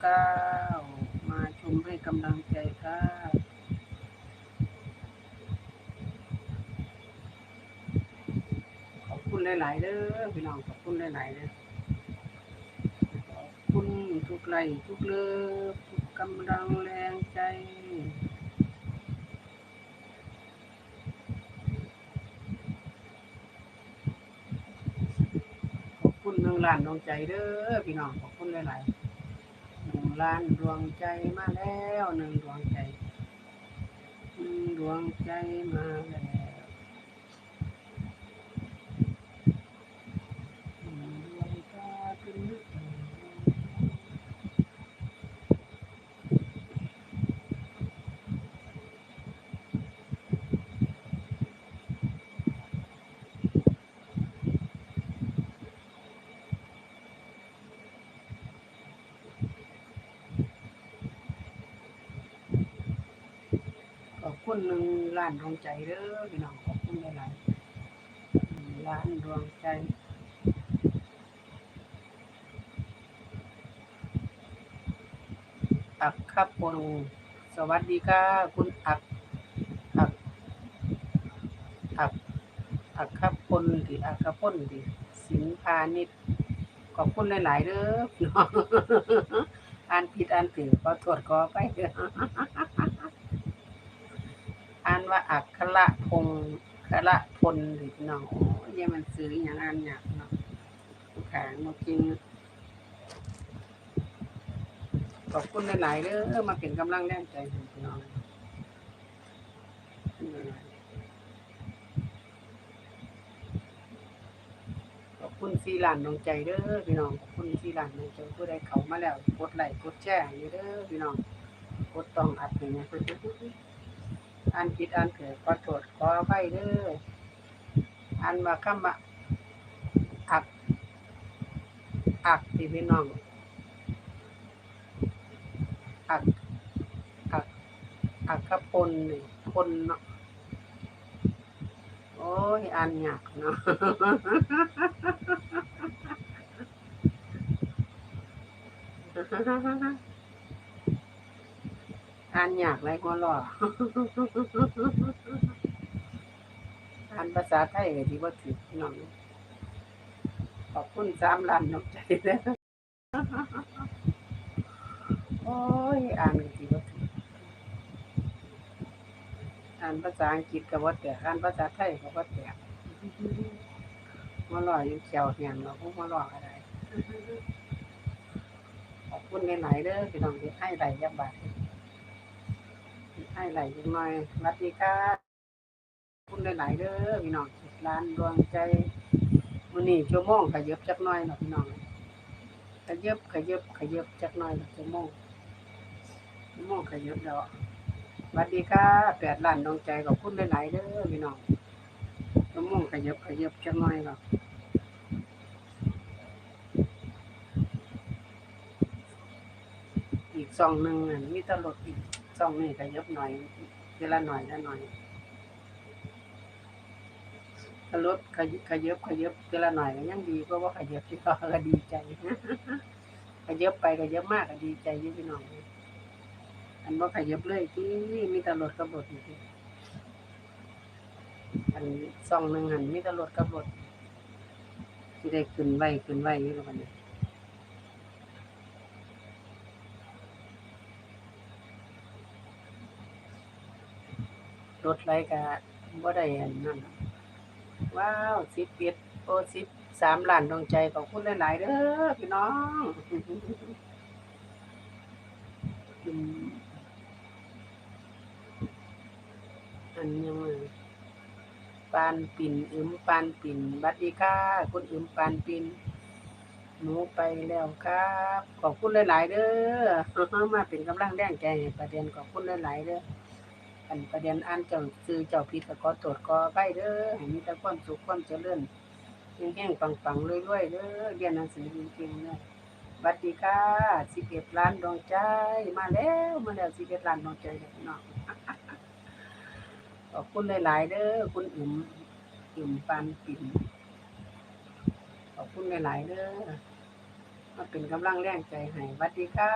เก้ามาชมให้กำลังใจค่ะขอบคุณหลาย ๆเด้อพี่น้องขอบคุณหลายๆเด้อขอบคุณทุกไลค์ทุกเลิฟทุกกำลังแรงใจขอบคุณหนึ่งล้านดวงใจเด้อพี่น้องขอบคุณหลาย ๆ ล้านดวงใจมาแล้วหนึ่งดวงใจหนึ่งดวงใจมาแล้วหนึ่งดวงตาเป็นนึกถึงขอบ คุณหนึ่งล้านดวงใจเด้อพี่น้องขอบคุณหลายลานดวงใจอักครับปนสวัสดีค่ะคุณอักอักอักอักครับปนดิอักครับปนดิสินพาณิชย์ขอบคุณหลาย ๆเด้อพี่น้องอ่านผิดอ่านถือขอตรวจขอไปเด้อ ว่าอักขระพงศ์ขระพลดิพี่น้องโอ้ยยังมันซื้ออย่างอ่านยากเนาะแข็งมากินขอบคุณหลายๆเด้อมาเป็นกำลังแรงใจพี่น้องขอบคุณสีหลานดวงใจเด้อพี่น้องขอบคุณสีหลานดวงใจผู้ใดเขามาแล้วกดไลค์กดแชร์เด้อพี่น้องกดต้องอัดนี่นะ อ่านผิดอ่านเกิดขอโทษขออภัยเด้ออ่านว่าคำว่าอัก อักที่พี่น้อง อัก อัก อักขพลนี่พลเนาะโอ้ยอ่านยากเนาะฮ่าฮ่าฮ่า อ่านยากไรก็รออ่านภาษาไทยก็ดีว่าถือน้องขอบคุณสามล้านน้ำใจเด้อโอ้ย อ่านก็ดีว่าถืออ่านภาษาอังกฤษก็ว่าแต่อ่านภาษาไทยก็ว่าแต่มาหล่ออยู่เขียวเหียงเราพวกมาหล่ออะไรขอบคุณหลายๆเด้อพี่น้องที่ให้ไหลยับบาท ให้ไหลยังหน่อยสวัสดีค่ะคุณหลายๆเด้อพี่น้องร้านดวงใจมื้อนี้ชั่วโมงขยับจักหน่อยเนาะพี่น้องขยับขยับขยับจักหน่อยเนาะชั่วโมงชั่วโมงขยับแล้วสวัสดีค่ะแปดล้านดวงใจขอบคุณหลายๆเด้อพี่น้องชั่วโมงขยับขยับจักหน่อยเนาะอีกซองหนึ่งอันมีตลดอีก ซองนี่ขยับหน่อยเวลาหน่อยละหน่อยถ้ารถขยับขยับขยับเวลาหน่อยก็ยังดีเพราะว่าขยับที่ก็ก็ดีใจขยับไปขยับมากก็ดีใจยิ่งพี่น้องอันว่าขยับเลยที่มีตลดกับรถอยู่ที่อันซองหนึ่งหันมีตลดกับรถที่ได้ขึ้นไวขึ้นไวอยู่แล้วกันนี้ รถไรกะบ่ได้อันนั้นว้าวสิบเอ็ดโอ้สิบสามล้านดวงใจขอบคุณหลาย ๆเด้อพี่น้องอันยังไงปานปิ่นอึมปานปิ่นบัดดีค่ะคุณอึมปานปิ่นหนูไปแล้วครับ ขอบคุณหลาย ๆ เด้อมาเป็นกำลังแรงใจประเด็นขอบคุณหลาย ๆ เด้อ อันประเด็นอ่านเจ้าซื้อเจ้าผิดก็ขอตรวจขอไปเด้อให้มีแต่ความสุขความเจริญแห้งๆปังๆรวยๆเด้อเรียนหนังสือเก่งๆเด้อบัดดีค่ะ11ล้านดวงใจมาแล้วมาแล้ว11ล้านดวงใจเด้อพี่น้องขอบคุณหลายๆเด้อคุณอึมอึมปานปิ่นขอบคุณหลายๆเด้อมาเป็นกำลังแรงใจให้บัดดีค่ะ